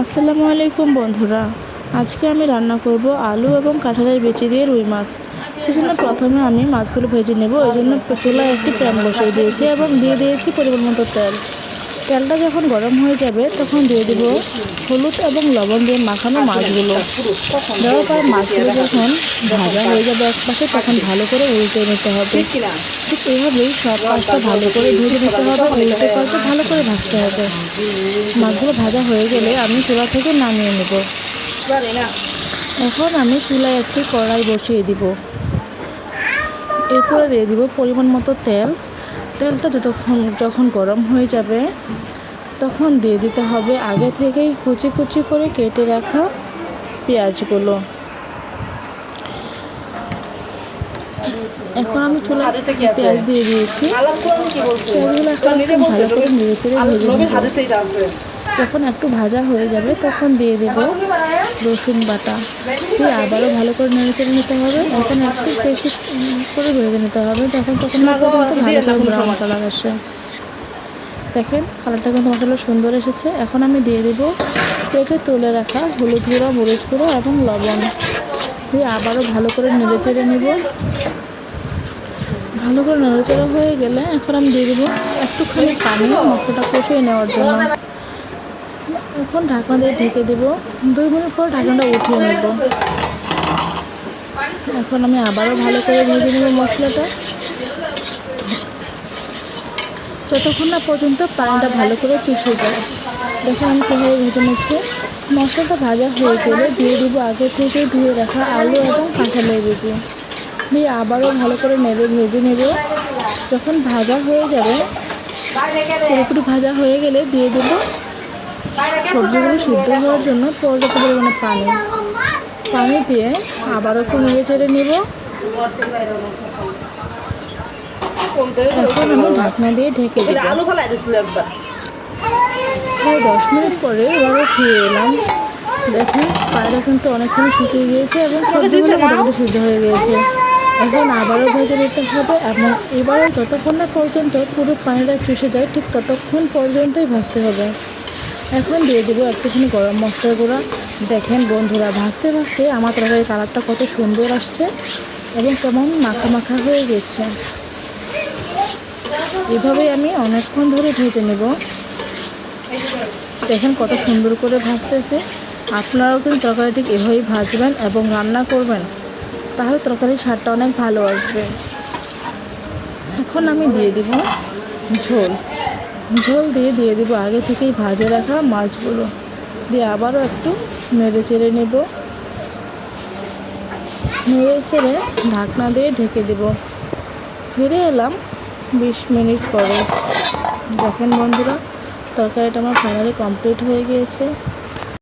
আসসালামু আলাইকুম বন্ধুরা। আজকে আমি রান্না করব আলু এবং কাঁঠালের বেচি দিয়ে রুই মাছ। সেজন্য প্রথমে আমি মাছগুলো ভেজে নেব। ওই জন্য চুলায় একটি প্যান বসিয়ে দিয়েছি এবং দিয়ে দিয়েছি পরিমাণ মতো তেল। তেলটা যখন গরম হয়ে যাবে, তখন দিয়ে দেব হলুদ এবং লবণ দিয়ে মাখানো মাছগুলো। দেওয়ার পর মাছগুলো যখন ভাজা হয়ে যাবে এক পাশে তখন ভালো করে উল্টে নিতে হবে। ঠিক এভাবেই সব মাছটা ভালো করে ভেজে নিতে হবে, উল্টে পাল্টে ভালো করে ভাজতে হবে। মাছগুলো ভাজা হয়ে গেলে আমি চুলা থেকে নামিয়ে নেব। এখন আমি চুলায় একটি কড়াই বসিয়ে দিব। এরপরে দিয়ে দিব পরিমাণ মতো তেল। তেলটা যতক্ষণ যখন গরম হয়ে যাবে তখন দিয়ে দিতে হবে আগে থেকেই কুচি কুচি করে কেটে রাখা পেঁয়াজগুলো। এখন আমি চুলা পেঁয়াজ দিয়ে দিয়েছি। পেঁয়াজগুলো এখন একটু ভালো করে নেড়ে চেড়ে ভেজে যখন একটু ভাজা হয়ে যাবে তখন দিয়ে দেব রসুন বাটা। দিয়ে আবারও ভালো করে নেড়েচেড়ে নিতে হবে। এখন একটু বেশি করে ভেজে নিতে হবে। তখন তখন ভালো করে কালার আসে। দেখেন কালারটা কিন্তু মশলা সুন্দর এসেছে। এখন আমি দিয়ে দেব প্লেটে তুলে রাখা হলুদ গুঁড়ো মরিচ গুঁড়ো এবং লবণ। দিয়ে আবারও ভালো করে নেড়ে চেড়ে নেব। ভালো করে নড়াচড়া হয়ে গেলে এখন আমি দিয়ে দেবো একটুখানি পানি মশলাটা কষিয়ে নেওয়ার জন্য। এখন ঢাকনা দিয়ে ঢেকে দেব। দুই মিনিট পর ঢাকনাটা উঠিয়ে নেব। এখন আমি আবারও ভালো করে ভেজে নেব মশলাটা। যতক্ষণ না পর্যন্ত পানিটা ভালো করে চুষে যায়। দেখুন আমি কীভাবে ভেজে নিচ্ছি। মশলাটা ভাজা হয়ে গেলে দিয়ে দেবো আগে থেকে ধুয়ে রাখা আলু এবং কাঁঠালের বেজি দিয়ে আবারও ভালো করে নেড়ে ভেজে নেব। যখন ভাজা হয়ে যাবে, পুরোপুরি ভাজা হয়ে গেলে দিয়ে দেব সবজিগুলো সিদ্ধ হওয়ার জন্য পর্যাপ্ত পরিমাণে পানি। পানি দিয়ে আবারও একটু নেড়ে চেড়ে নেব। এখন আমি ঢাকনা দিয়ে ঢেকে দেবো। প্রায় দশ মিনিট পরে আবারও ফিরে এলাম। দেখুন পায়রা কিন্তু অনেকক্ষণ শুকিয়ে গিয়েছে এবং সবজিগুলো মোটামুটি সিদ্ধ হয়ে গিয়েছে। এখন আবারও ভেজে নিতে হবে। এবং এবারও যতক্ষণ না পর্যন্ত পুরো পানিটা চুষে যায় ঠিক ততক্ষণ পর্যন্তই ভাজতে হবে। এখন দিয়ে দেবো একটুখানি গরম মশলার গুঁড়া। দেখেন বন্ধুরা, ভাজতে ভাজতে আমার তরকারির কালারটা কত সুন্দর আসছে এবং কেমন মাখা মাখা হয়ে গেছে। এভাবেই আমি অনেকক্ষণ ধরে ভেজে নেব। দেখেন কত সুন্দর করে ভাজতেছে। আপনারাও কিন্তু তরকারি ঠিক এভাবেই ভাজবেন এবং রান্না করবেন, তাহলে তরকারির স্বাদটা অনেক ভালো আসবে। এখন আমি দিয়ে দিব ঝোল। ঝোল দিয়ে দিয়ে দেবো। আগে থেকেই ভাজে রাখা মাছগুলো। দিয়ে আবারও একটু নেড়ে চেড়ে নেব। নেড়ে চেড়ে ঢাকনা দিয়ে ঢেকে দেব। ফিরে এলাম বিশ মিনিট পরে। দেখেন বন্ধুরা, তরকারিটা আমার ফাইনালি কমপ্লিট হয়ে গিয়েছে।